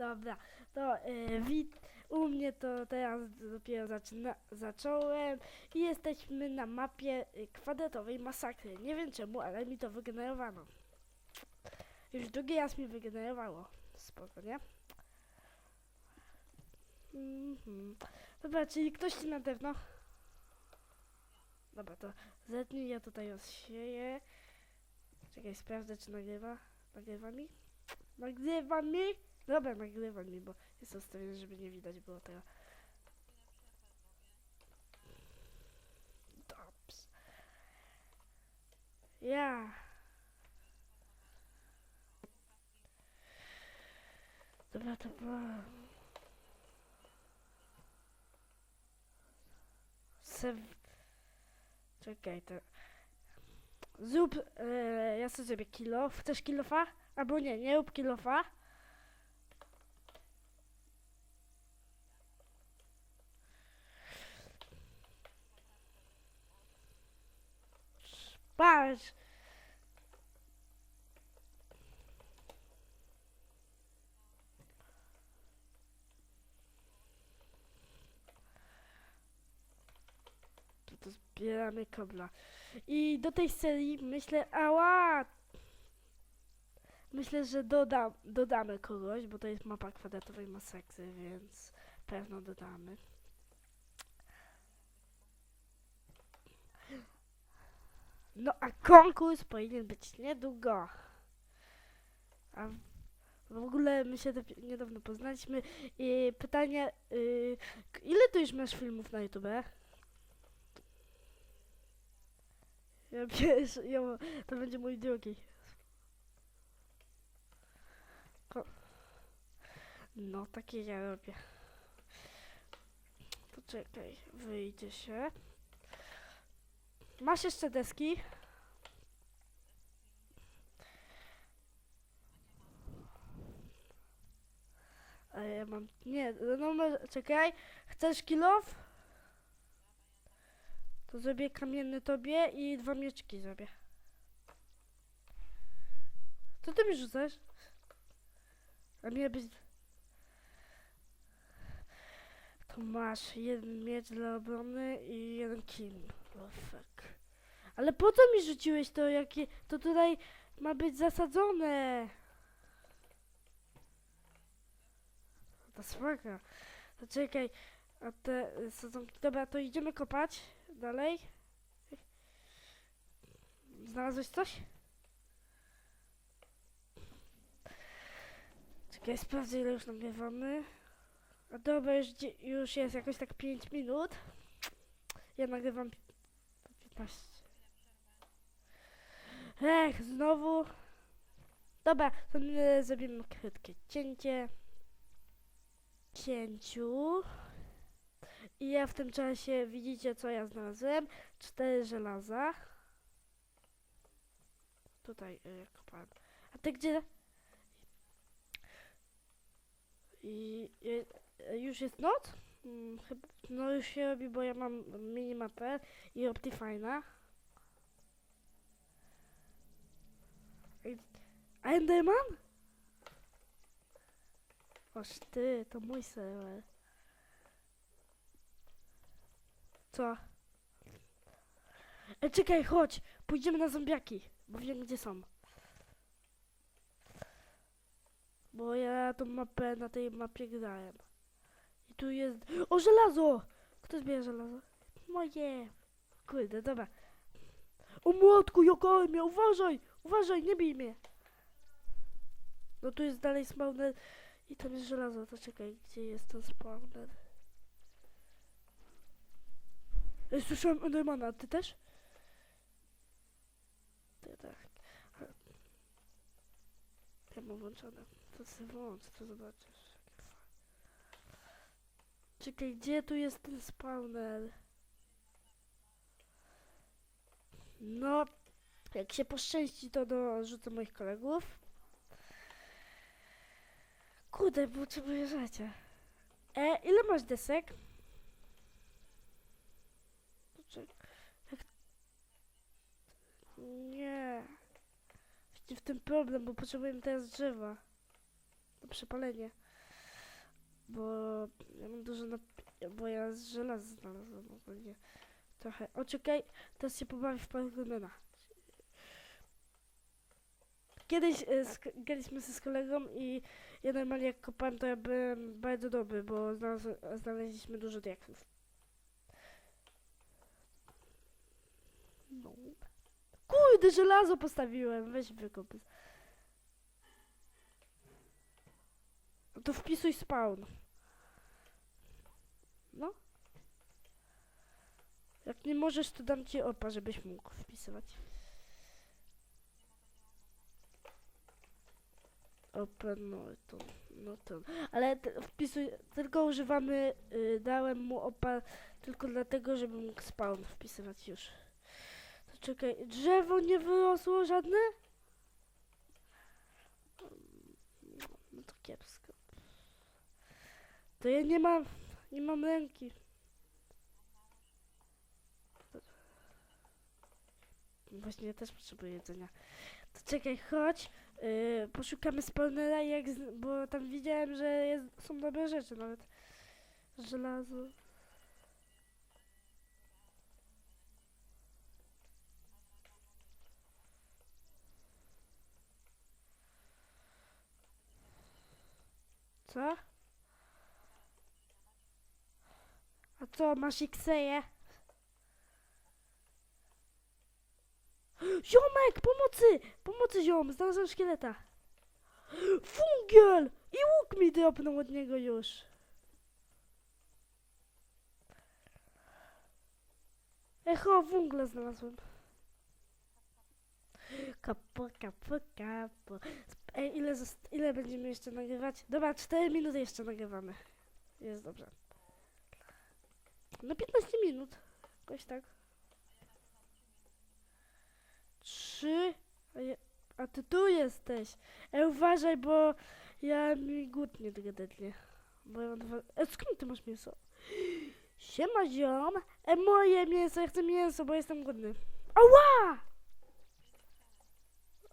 Dobra, to y, wit, u mnie to teraz dopiero zaczyna, zacząłem i jesteśmy na mapie y, kwadratowej masakry. Nie wiem czemu, ale mi to wygenerowano. Już drugi raz mi wygenerowało. Spoko, nie? Mhm. Dobra, czyli ktoś ci na pewno. Dobra, to zetnij, ja tutaj rozsieję. Czekaj, sprawdzę czy nagrywa. Nagrywa mi? Nagrywa mi? Dobra, nagrywa mi, bo jest ustawione, żeby nie widać było tego. Dobrze. Ja. Dobra, to było... Sew... Czekaj, to... Zrób... E, ja sobie zrobię kilo. Chcesz kilofa? Albo nie, nie rób kilofa. To, to zbieramy kobla. I do tej serii myślę, ała! Myślę, że dodam, dodamy kogoś, bo to jest mapa kwadratowej masakry, więc pewno dodamy. No a konkurs powinien być niedługo. A w- ogóle my się niedawno poznaliśmy i pytanie, y, k- ile tu już masz filmów na YouTube? Ja pierwszy, ja, to będzie mój drugi. No, takie ja robię. Poczekaj, wyjdzie się. Masz jeszcze deski? A ja mam. Nie, no może- czekaj. Chcesz kilof? To zrobię kamienny tobie i dwa mieczki zrobię. Co ty mi rzucasz? A mnie być. To masz jeden miecz dla obrony i jeden kill. Oh fuck. Ale po co mi rzuciłeś to, jakie... To tutaj ma być zasadzone. To spoko. To czekaj. A te sadzonki... Dobra, to idziemy kopać. Dalej. Znalazłeś coś? Czekaj, sprawdzę ile już nagrywamy. A dobra, już, już jest jakoś tak 5 minut. Ja nagrywam pi- 15. Ech, znowu. Dobra, to my zrobimy krótkie cięcie. Cięciu. I ja w tym czasie widzicie co ja znalazłem. Cztery żelaza. Tutaj y, kopałem. A ty gdzie? I, i y, już jest noc? Mm, no już się robi, bo ja mam minimapę i Optifine'a. A Enderman? Oż ty, to mój serwer. Co? E, czekaj, chodź, pójdziemy na zombiaki, bo wiem gdzie są. Bo ja tą mapę na tej mapie grałem. I tu jest... O, żelazo! Kto zbiera żelazo? Moje! Kurde, dobra. O młotku, Jokolmie, uważaj! Uważaj, nie bij mnie! No tu jest dalej spawner i tam jest żelazo, to czekaj, gdzie jest ten spawner? Ej, słyszałem Endermana, ty też? Ty tak. Ja mam włączone. To sobie włącz, to zobaczysz. Czekaj, gdzie tu jest ten spawner? No, jak się poszczęści, to dorzucę moich kolegów. Kurde, potrzebuję życia. E, ile masz desek? Jak... Nie. W tym problem, bo potrzebujemy teraz drzewa. Do przepalenia. bo ja mam dużo na... bo ja z żelaza znalazłem ogólnie trochę. O, czekaj, teraz się pobawię w Paragomena. Kiedyś sk- graliśmy się z kolegą i ja normalnie jak kopałem, to ja byłem bardzo dobry, bo znalazł, znaleźliśmy dużo diaksów. No. Kurde, żelazo postawiłem, weź wykop. No to wpisuj spawn. No. Jak nie możesz, to dam ci opa, żebyś mógł wpisywać. Open, no to, no to. Ale wpisuj, tylko używamy, y, dałem mu opa tylko dlatego, żeby mógł spawn wpisywać już. To czekaj, drzewo nie wyrosło żadne? No to kiepsko. To ja nie mam, nie mam ręki. Właśnie ja też potrzebuję jedzenia. To czekaj, chodź. Yy, poszukamy spawnera, jak z, bo tam widziałem, że jest, są dobre rzeczy, nawet żelazo. Co? A co, masz Xeję? Ziomek, pomocy! Pomocy ziom, znalazłem szkieleta. Fungiel! I łuk mi dropnął od niego już. Echo, węgla znalazłem. Kapo, kapo, kapo. Ej, ile, ile będziemy jeszcze nagrywać? Dobra, 4 minuty jeszcze nagrywamy. Jest dobrze. No 15 minut. Jakoś tak. Trzy. A, ja, a ty tu jesteś. Ej, uważaj, bo ja mi głód nie dogadnie. Bo ja mam dwa... E, skąd ty masz mięso? Siema, ziom. E, moje mięso, ja chcę mięso, bo jestem głodny. Ała!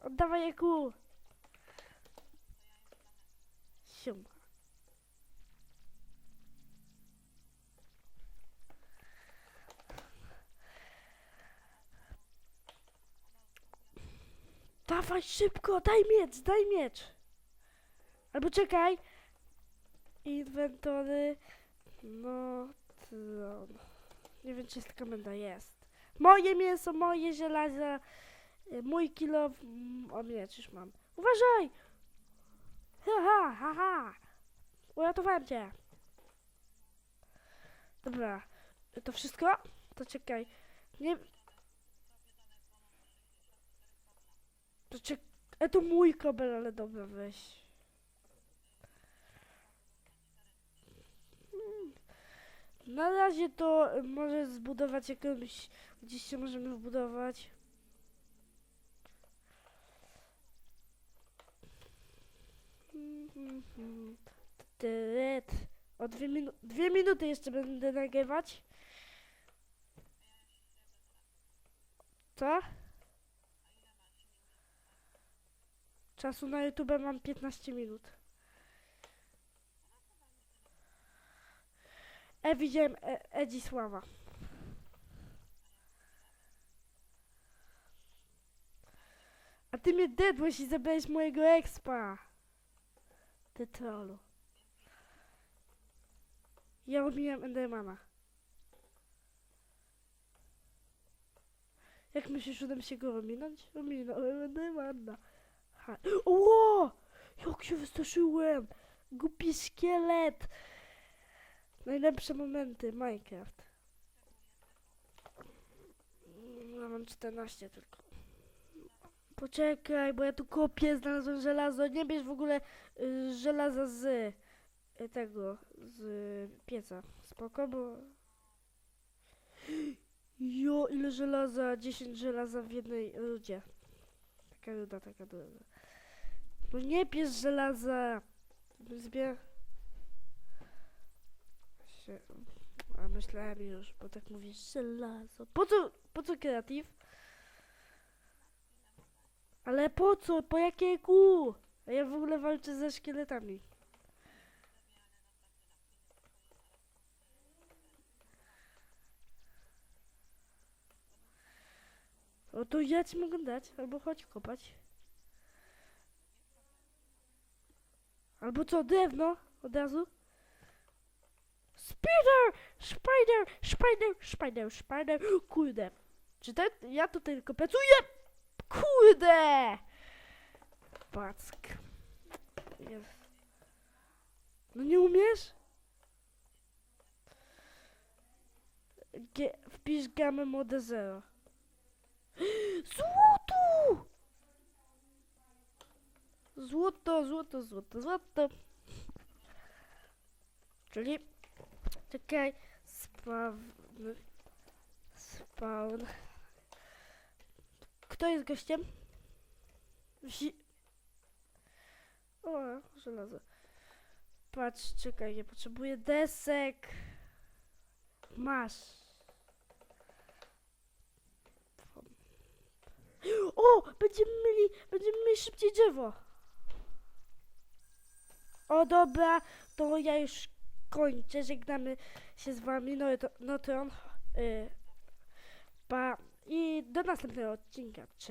Oddawaj je ku. Siema. Dawaj szybko, daj miecz, daj miecz. Albo czekaj. Inwentory. No, to... Nie wiem, czy jest komenda. Jest. Moje mięso, moje żelaza. y, Mój kilo. O, miecz już mam. Uważaj! Ha, ha, ha, ha. Uratowałem cię. Dobra. To wszystko? To czekaj. Nie... To. E, to mój kobel, ale dobra, weź. Na razie to może zbudować jakąś... Gdzieś się możemy wbudować. O dwie, minu dwie minuty jeszcze będę nagrywać. Co? Czasu na YouTube mam 15 minut. E, widziałem e, Edzisława. A ty mnie dedłeś i zabrałeś mojego expa. Ty trollu. Ja omijam Endermana. Jak myślisz, uda mi się go ominąć? Ominąłem Endermana. Ha. Ło! Jak się wystraszyłem! Głupi szkielet! Najlepsze momenty, Minecraft. Ja mam 14 tylko. Poczekaj, bo ja tu kopię, znalazłem żelazo. Nie bierz w ogóle y, żelaza z y, tego, z pieca. Spoko, bo... Jo, ile żelaza? 10 żelaza w jednej rudzie. Taka ruda, taka ruda. No nie bierz żelaza. Zbier... Się... A myślałem już, bo tak mówisz żelazo. Po co, po co kreatyw? Ale po co? Po jakiej ku? A ja w ogóle walczę ze szkieletami. O to ja ci mogę dać, albo chodź kopać. Albo co, drewno? Od razu? Spider! Spider! Spider! Spider! Spider! Kurde. Czy ten, ja tutaj tylko pracuję? Kurde! Pack. Jest. No nie umiesz? G wpisz gamę mode 0. Złoto! Złoto, złoto, złoto, złoto. Czyli, czekaj, spawn, spawn. Kto jest gościem? Wsi... O, żelazo. Patrz, czekaj, ja potrzebuję desek. Masz. O! Będziemy mieli, będziemy mieli szybciej drzewo. O dobra, to ja już kończę. Żegnamy się z wami. No no to on. Y, pa. I do następnego odcinka. Cześć.